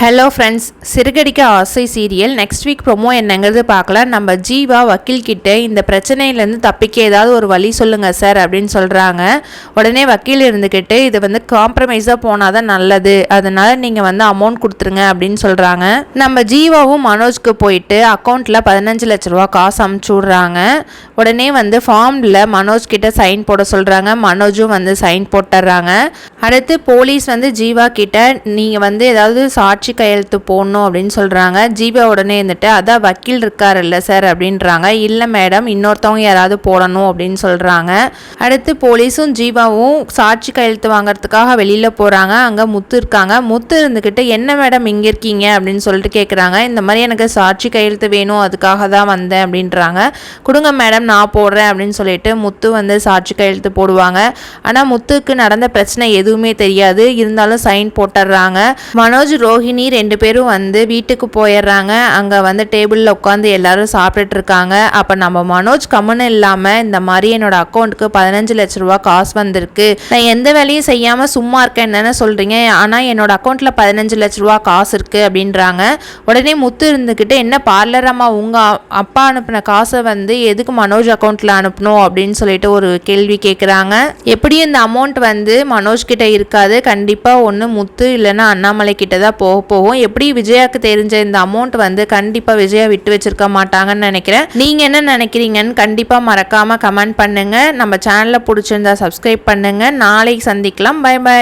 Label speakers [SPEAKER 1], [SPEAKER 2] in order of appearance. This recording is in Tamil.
[SPEAKER 1] ஹலோ ஃப்ரெண்ட்ஸ் சிறுகடிக்க ஆசை சீரியல். நெக்ஸ்ட் வீக் ப்ரொமோ என்னங்கிறது பார்க்கலாம். நம்ம ஜீவா வக்கீல் கிட்ட இந்த பிரச்சனையிலேருந்து தப்பிக்க ஏதாவது ஒரு வழி சொல்லுங்கள் சார் அப்படின்னு சொல்கிறாங்க உடனே வக்கீல் இருந்துக்கிட்டு இது வந்து காம்ப்ரமைஸாக போனால் தான் நல்லது. அதனால் நீங்கள் வந்து அமௌண்ட் கொடுத்துருங்க அப்படின்னு சொல்கிறாங்க நம்ம ஜீவாவும் மனோஜ்க்கு போயிட்டு அக்கௌண்ட்டில் பதினஞ்சு லட்ச ரூபா காசு அமுச்சு விட்றாங்க. உடனே வந்து ஃபார்மில் மனோஜ் கிட்ட சைன் போட சொல்கிறாங்க மனோஜும் வந்து சைன் போட்டுடுறாங்க அடுத்து போலீஸ் வந்து ஜீவா கிட்ட நீங்கள் வந்து ஏதாவது சாட்சி சாட்சி கையெழுத்து போடணும் அப்படின்னு சொல்கிறாங்க ஜீவா உடனே இருந்துட்டு அதான் வக்கீல் இருக்காருல்ல சார் அப்படின்றாங்க. இல்லை மேடம் இன்னொருத்தவங்க யாராவது போடணும் அப்படின்னு சொல்கிறாங்க அடுத்து போலீஸும் ஜீவாவும் சாட்சி கையெழுத்து வாங்குறதுக்காக வெளியில் போகிறாங்க அங்கே முத்து இருக்காங்க. முத்து இருந்துக்கிட்டு என்ன மேடம் இங்கே இருக்கீங்க? அப்படின்னு சொல்லிட்டு கேட்குறாங்க இந்த மாதிரி எனக்கு சாட்சி கையெழுத்து வேணும் அதுக்காக தான் வந்தேன் அப்படின்றாங்க. கொடுங்க மேடம் நான் போடுறேன் அப்படின்னு சொல்லிட்டு முத்து வந்து சாட்சி கையெழுத்து போடுவாங்க. ஆனால் முத்துக்கு நடந்த பிரச்சனை எதுவுமே தெரியாது. இருந்தாலும் சைன் போட்டுடுறாங்க மனோஜ் ரோஹிணி ரெண்டு பேரும் வந்து வீட்டுக்கு போயிடுறாங்க. அங்கே வந்து டேபிளில் உட்காந்து எல்லாரும் சாப்பிட்டுட்டு இருக்காங்க அப்போ நம்ம மனோஜ் கம்முன்னு இல்லாமல் இந்த மாதிரி என்னோட அக்கௌண்ட்டுக்கு பதினஞ்சு லட்ச ரூபா காசு வந்திருக்கு. நான் எந்த வேலையும் செய்யாமல் சும்மா இருக்கேன் என்னென்ன சொல்கிறீங்க ஆனால் என்னோட அக்கௌண்ட்டில் பதினஞ்சு லட்ச ரூபா காசு இருக்குது அப்படின்றாங்க. உடனே முத்து இருந்துக்கிட்டு என்ன பார்லர் அம்மா உங்கள் அப்பா அனுப்பின காசை வந்து எதுக்கு மனோஜ் அக்கௌண்ட்டில் அனுப்பணும்? அப்படின்னு சொல்லிட்டு ஒரு கேள்வி கேட்குறாங்க எப்படியும் இந்த அமௌண்ட் வந்து மனோஜ் கிட்ட இருக்காது. கண்டிப்பாக ஒன்று முத்து இல்லைன்னா அண்ணாமலை கிட்ட தான் போக போகும் எப்படி விஜயாக்கு தெரிஞ்ச இந்த அமௌண்ட் வந்து கண்டிப்பாக விஜயா விட்டு வச்சிருக்க மாட்டாங்கன்னு நினைக்கிறேன். நீங்கள் என்ன நினைக்கிறீங்கன்னு கண்டிப்பாக மறக்காமல் கமெண்ட் பண்ணுங்கள் நம்ம சேனலில் பிடிச்சிருந்தா சப்ஸ்கிரைப் பண்ணுங்கள் நாளைக்கு சந்திக்கலாம். By by